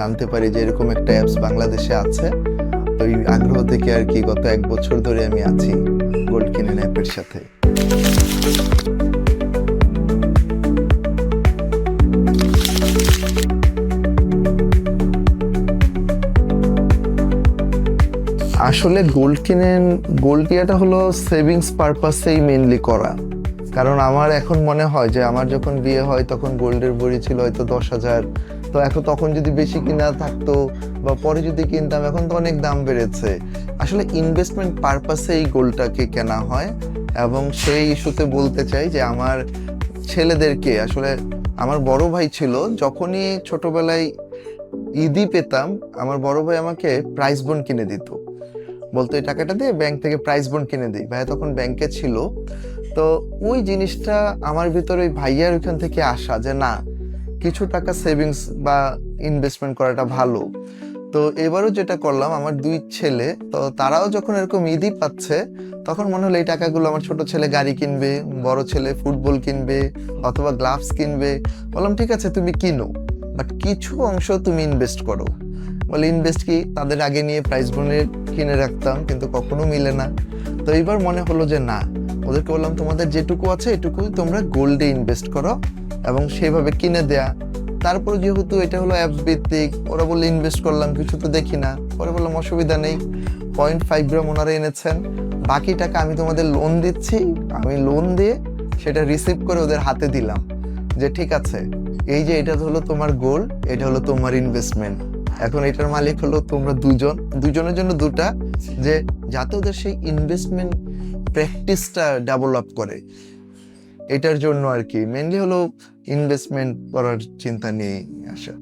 জানতে পারি যে এরকম একটা অ্যাপস বাংলাদেশে আছে। তো এই আগ্রহ থেকে আর কি গত এক বছর ধরে আমি আছি গোল্ড কিনেন অ্যাপের সাথে। আসলে গোল্ড কিনেন গোল্ড কিয়াটা হলো সেভিংস পারপাসেই মেনলি করা। কারণ আমার এখন মনে হয় যে আমার যখন বিয়ে হয়, তখন গোল্ডের বড়ি ছিল হয়তো দশ হাজার। তো এখন তখন যদি বেশি কিনা থাকতো বা পরে যদি কিনতাম, এখন তো অনেক দাম বেড়েছে। আসলে ইনভেস্টমেন্ট পারপাসে এই গোল্ডটাকে কেনা হয় এবং সেই ইস্যুতে বলতে চাই যে আমার ছেলেদেরকে, আসলে আমার বড় ভাই ছিল, যখনই ছোটবেলায় ঈদই পেতাম, আমার বড় ভাই আমাকে প্রাইস বন্ড কিনে দিত। বলতো, এই টাকাটা দিয়ে ব্যাংক থেকে প্রাইস বোন কিনে দিই। ভাইয়া তখন ব্যাংকে ছিল। তো ওই জিনিসটা আমার ভিতরে ওই ভাইয়ার ওইখান থেকে আসা যে না, কিছু টাকা সেভিংস বা ইনভেস্টমেন্ট করাটা ভালো। তো এবারও যেটা করলাম, আমার দুই ছেলে, তো তারাও যখন এরকম ইদি পাচ্ছে, তখন মনে হলো এই টাকাগুলো আমার ছোট ছেলে গাড়ি কিনবে, বড় ছেলে ফুটবল কিনবে অথবা গ্লাভস কিনবে। বললাম, ঠিক আছে, তুমি কিনো বাট কিছু অংশ তুমি ইনভেস্ট করো। বলে ইনভেস্ট কি? তাদের আগে নিয়ে প্রাইস বনে কিনে রাখতাম, কিন্তু কখনো মিলে না। তো এইবার মনে হলো যে না ওদেরকে বললাম, তোমাদের যেটুকু আছে, এটুকুই তোমরা গোল্ডে ইনভেস্ট করো এবং সেভাবে কিনে দেয়া। তারপর যেহেতু এটা হলো অ্যাপস ভিত্তিক, ওরা বললে ইনভেস্ট করলাম, কিছু তো দেখি না। পরে বললাম, অসুবিধা নেই। পয়েন্ট ফাইভ গ্রাম ওনারা এনেছেন। বাকি টাকা আমি তোমাদের লোন দিচ্ছি। আমি লোন দিয়ে সেটা রিসিভ করে ওদের হাতে দিলাম। যে ঠিক আছে, এই যে এটা হলো তোমার গোল এটা হলো তোমার ইনভেস্টমেন্ট এখন এটার মালিক হলো তোমরা দুজন। দুজনের জন্য দুটা। যে যাতে ওদের সেই ইনভেস্টমেন্ট প্র্যাকটিসটা ডেভেলপ করে। এটার জন্য আর কি মেনলি হলো ইনভেস্টমেন্ট করার চিন্তা নিয়ে আসা।